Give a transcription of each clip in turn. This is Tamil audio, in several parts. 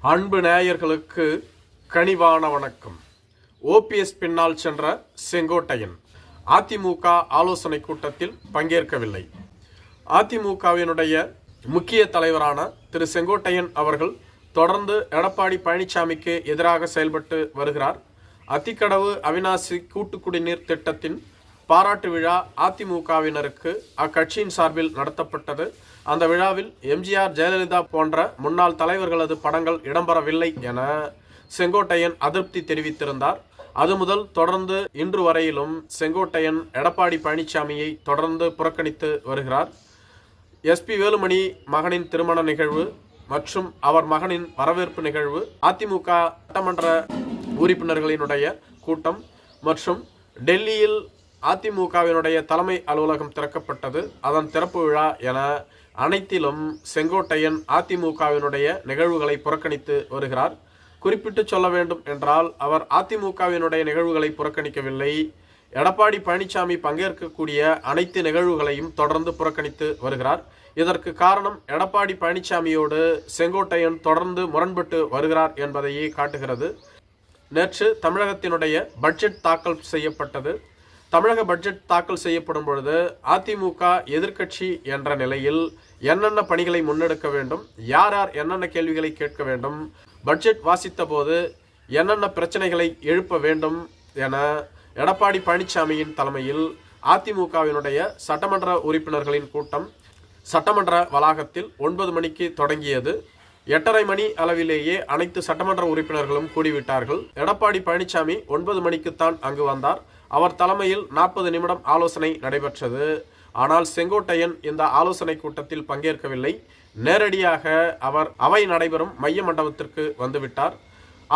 அன்பு நேயர்களுக்கு கனிவான வணக்கம். ஓபிஎஸ் பின்னால் சென்ற செங்கோட்டையன் அதிமுக ஆலோசனை கூட்டத்தில் பங்கேற்கவில்லை. அதிமுகவினுடைய முக்கிய தலைவரான திரு செங்கோட்டையன் அவர்கள் தொடர்ந்து எடப்பாடி பழனிசாமிக்கு எதிராக செயல்பட்டு வருகிறார். அத்திக்கடவு அவினாசி கூட்டு குடிநீர் திட்டத்தின் பாராட்டு விழா அதிமுகவினருக்கு அக்கட்சியின் சார்பில் நடத்தப்பட்டது. அந்த விழாவில் எம்ஜிஆர் ஜெயலலிதா போன்ற முன்னாள் தலைவர்களது படங்கள் இடம்பெறவில்லை என செங்கோட்டையன் அதிருப்தி தெரிவித்திருந்தார். அது முதல் தொடர்ந்து இன்று வரையிலும் செங்கோட்டையன் எடப்பாடி பழனிசாமியை தொடர்ந்து புறக்கணித்து வருகிறார். எஸ்பி வேலுமணி மகனின் திருமண நிகழ்வு மற்றும் அவர் மகனின் வரவேற்பு நிகழ்வு அதிமுக சட்டமன்ற உறுப்பினர்களினுடைய கூட்டம் மற்றும் டெல்லியில் அதிமுகவினுடைய தலைமை அலுவலகம் திறக்கப்பட்டது. அதன் திறப்பு விழா என அனைத்திலும் செங்கோட்டையன் அதிமுகவினுடைய நிகழ்வுகளை புறக்கணித்து வருகிறார். குறிப்பிட்டு சொல்ல வேண்டும் என்றால் அவர் அதிமுகவினுடைய நிகழ்வுகளை புறக்கணிக்கவில்லை. எடப்பாடி பழனிசாமி பங்கேற்கக்கூடிய அனைத்து நிகழ்வுகளையும் தொடர்ந்து புறக்கணித்து வருகிறார். இதற்கு காரணம் எடப்பாடி பழனிசாமியோடு செங்கோட்டையன் தொடர்ந்து முரண்பட்டு வருகிறார் என்பதையே காட்டுகிறது. நேற்று தமிழகத்தினுடைய பட்ஜெட் தாக்கல் செய்யப்பட்டது. தமிழக பட்ஜெட் தாக்கல் செய்யப்படும் பொழுது அதிமுக எதிர்க்கட்சி என்ற நிலையில் என்னென்ன பணிகளை முன்னெடுக்க வேண்டும் யார் யார் என்னென்ன கேள்விகளை கேட்க வேண்டும் பட்ஜெட் வாசித்த போது என்னென்ன பிரச்சனைகளை எழுப்ப வேண்டும் என எடப்பாடி பழனிசாமியின் தலைமையில் அதிமுகவினுடைய சட்டமன்ற உறுப்பினர்களின் கூட்டம் சட்டமன்ற வளாகத்தில் ஒன்பது மணிக்கு தொடங்கியது. எட்டரை மணி அளவிலேயே அனைத்து சட்டமன்ற உறுப்பினர்களும் கூடிவிட்டார்கள். எடப்பாடி பழனிசாமி ஒன்பது மணிக்குத்தான் அங்கு வந்தார். அவர் தலைமையில் நாற்பது நிமிடம் ஆலோசனை நடைபெற்றது. ஆனால் செங்கோட்டையன் இந்த ஆலோசனை கூட்டத்தில் பங்கேற்கவில்லை. நேரடியாக அவர் அவை நடைபெறும் மைய மண்டபத்திற்கு வந்துவிட்டார்.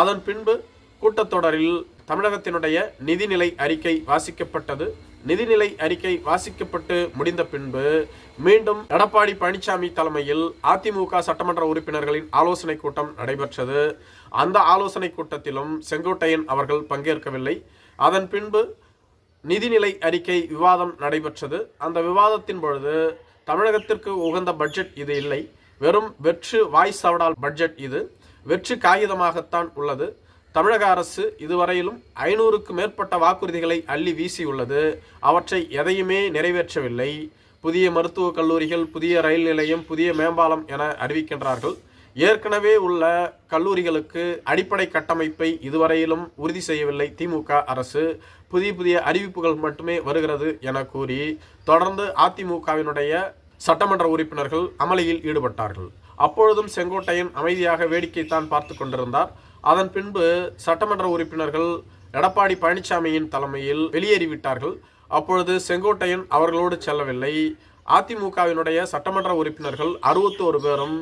அதன் பின்பு கூட்டத்தொடரில் தமிழகத்தினுடைய நிதிநிலை அறிக்கை வாசிக்கப்பட்டது. நிதிநிலை அறிக்கை வாசிக்கப்பட்டு முடிந்த பின்பு மீண்டும் எடப்பாடி பழனிசாமி தலைமையில் அதிமுக சட்டமன்ற உறுப்பினர்களின் ஆலோசனை கூட்டம் நடைபெற்றது. அந்த ஆலோசனை கூட்டத்திலும் செங்கோட்டையன் அவர்கள் பங்கேற்கவில்லை. அதன் பின்பு நிதிநிலை அறிக்கை விவாதம் நடைபெற்றது. அந்த விவாதத்தின் பொழுது தமிழகத்திற்கு உகந்த பட்ஜெட் இது இல்லை. வெறும் வெற்று வாய் சவடால் பட்ஜெட் இது. வெற்று காகிதமாகத்தான் உள்ளது. தமிழக அரசு இதுவரையிலும் ஐநூறுக்கு மேற்பட்ட வாக்குறுதிகளை அள்ளி வீசியுள்ளது. அவற்றை எதையுமே நிறைவேற்றவில்லை. புதிய மருத்துவக் கல்லூரிகள் புதிய ரயில் நிலையம் புதிய மேம்பாலம் என அறிவிக்கின்றார்கள். ஏற்கனவே உள்ள கல்லூரிகளுக்கு அடிப்படை கட்டமைப்பை இதுவரையிலும் உறுதி செய்யவில்லை திமுக அரசு. புதிய புதிய அறிவிப்புகள் மட்டுமே வருகிறது என கூறி தொடர்ந்து அதிமுகவினுடைய சட்டமன்ற உறுப்பினர்கள் அமளியில் ஈடுபட்டார்கள். அப்பொழுதும் செங்கோட்டையன் அமைதியாக வேடிக்கைத்தான் பார்த்து கொண்டிருந்தார். அதன் பின்பு சட்டமன்ற உறுப்பினர்கள் எடப்பாடி பழனிசாமியின் தலைமையில் வெளியேறிவிட்டார்கள். அப்பொழுது செங்கோட்டையன் அவர்களோடு செல்லவில்லை. அதிமுகவினுடைய சட்டமன்ற உறுப்பினர்கள் அறுபத்தோரு பேரும்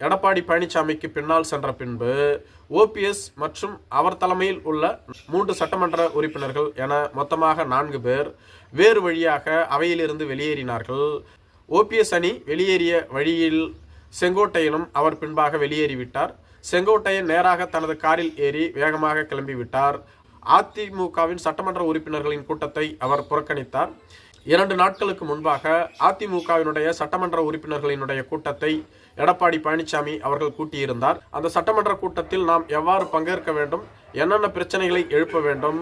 எடப்பாடி பழனிசாமிக்கு பின்னால் சென்ற பின்பு ஓபிஎஸ் மற்றும் அவர் தலைமையில் உள்ள மூன்று சட்டமன்ற உறுப்பினர்கள் என மொத்தமாக நான்கு பேர் வேறு வழியாக அவையிலிருந்து வெளியேறினார்கள். ஓபிஎஸ் அணி வெளியேறிய வழியில் செங்கோட்டையனும் அவர் பின்பாக வெளியேறிவிட்டார். செங்கோட்டையன் நேராக தனது காரில் ஏறி வேகமாக கிளம்பிவிட்டார். அதிமுகவின் சட்டமன்ற உறுப்பினர்களின் கூட்டத்தை அவர் புறக்கணித்தார். இரண்டு நாட்களுக்கு முன்பாக அதிமுகவினுடைய சட்டமன்ற உறுப்பினர்களினுடைய கூட்டத்தை எடப்பாடி பழனிசாமி அவர்கள் கூட்டியிருந்தார். அந்த சட்டமன்ற கூட்டத்தில் நாம் எவ்வாறு பங்கேற்க வேண்டும்? என்னென்ன பிரச்சனைகளை எழுப்ப வேண்டும்?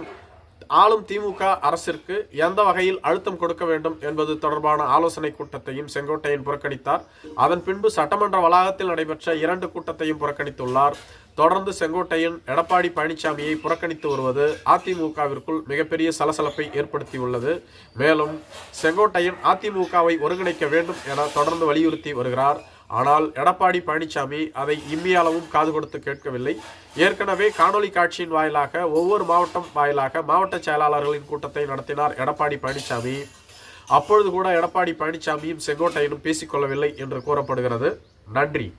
ஆளும் திமுக அரசிற்கு எந்த வகையில் அழுத்தம் கொடுக்க வேண்டும் என்பது தொடர்பான ஆலோசனை கூட்டத்தையும் செங்கோட்டையன் புறக்கணித்தார். அதன் பின்பு சட்டமன்ற வளாகத்தில் நடைபெற்ற இரண்டு கூட்டத்தையும் புறக்கணித்துள்ளார். தொடர்ந்து செங்கோட்டையன் எடப்பாடி பழனிசாமியை புறக்கணித்து வருவது அதிமுகவிற்குள் மிகப்பெரிய சலசலப்பை ஏற்படுத்தியுள்ளது. மேலும் செங்கோட்டையன் அதிமுகவை ஒருங்கிணைக்க வேண்டும் என தொடர்ந்து வலியுறுத்தி வருகிறார். ஆனால் எடப்பாடி பழனிசாமி அதை இம்மியளவும் காது கொடுத்து கேட்கவில்லை. ஏற்கனவே காணொலி காட்சியின் வாயிலாக ஒவ்வொரு மாவட்டம் வாயிலாக மாவட்ட செயலாளர்களின் கூட்டத்தை நடத்தினார் எடப்பாடி பழனிசாமி. அப்பொழுது கூட எடப்பாடி பழனிசாமியும் செங்கோட்டையனும் பேசிக்கொள்ளவில்லை என்று கூறப்படுகிறது. நன்றி.